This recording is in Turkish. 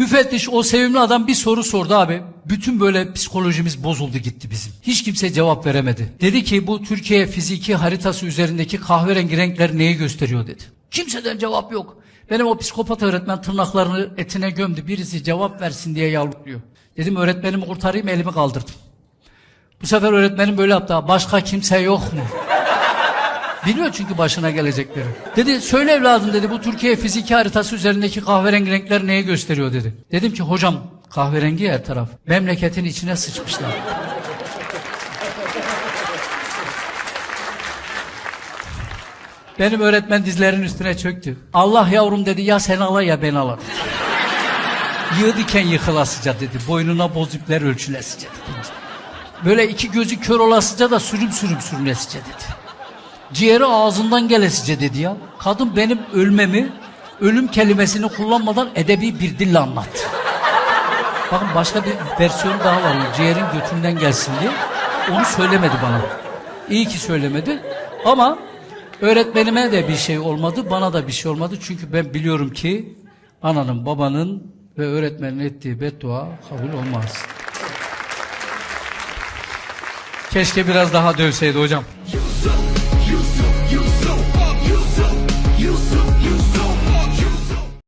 Müfettiş o sevimli adam bir soru sordu abi. Bütün böyle psikolojimiz bozuldu gitti bizim. Hiç kimse cevap veremedi. Dedi ki bu Türkiye fiziki haritası üzerindeki kahverengi renkler neyi gösteriyor dedi. Kimseden cevap yok. Benim o psikopat öğretmen tırnaklarını etine gömdü. Birisi cevap versin diye yalvarıyor. Dedim öğretmenimi kurtarayım elimi kaldırdım. Bu sefer öğretmenim böyle yaptı. Başka kimse yok mu? Biliyor çünkü başına gelecekleri. Dedi söyle evladım dedi bu Türkiye fiziki haritası üzerindeki kahverengi renkler neyi gösteriyor dedi. Dedim ki hocam kahverengi her taraf. Memleketin içine sıçmışlar. Benim öğretmen dizlerin üstüne çöktü. Allah yavrum dedi ya sen ala ya ben ala dedi. Yığ diken yıkılasıca dedi. Boynuna bozuklar ölçülesice dedi. Böyle iki gözü kör olasıca da sürüm sürüm sürünesice dedi. Ciğeri ağzından gelesice dedi ya. Kadın benim ölmemi ölüm kelimesini kullanmadan edebi bir dille anlattı. Bakın başka bir versiyon daha var. Ciğerin götünden gelsin diye. Onu söylemedi bana. İyi ki söylemedi. Ama öğretmenime de bir şey olmadı. Bana da bir şey olmadı. Çünkü ben biliyorum ki ananın, babanın ve öğretmenin ettiği beddua kabul olmaz. Keşke biraz daha dövseydi hocam. you,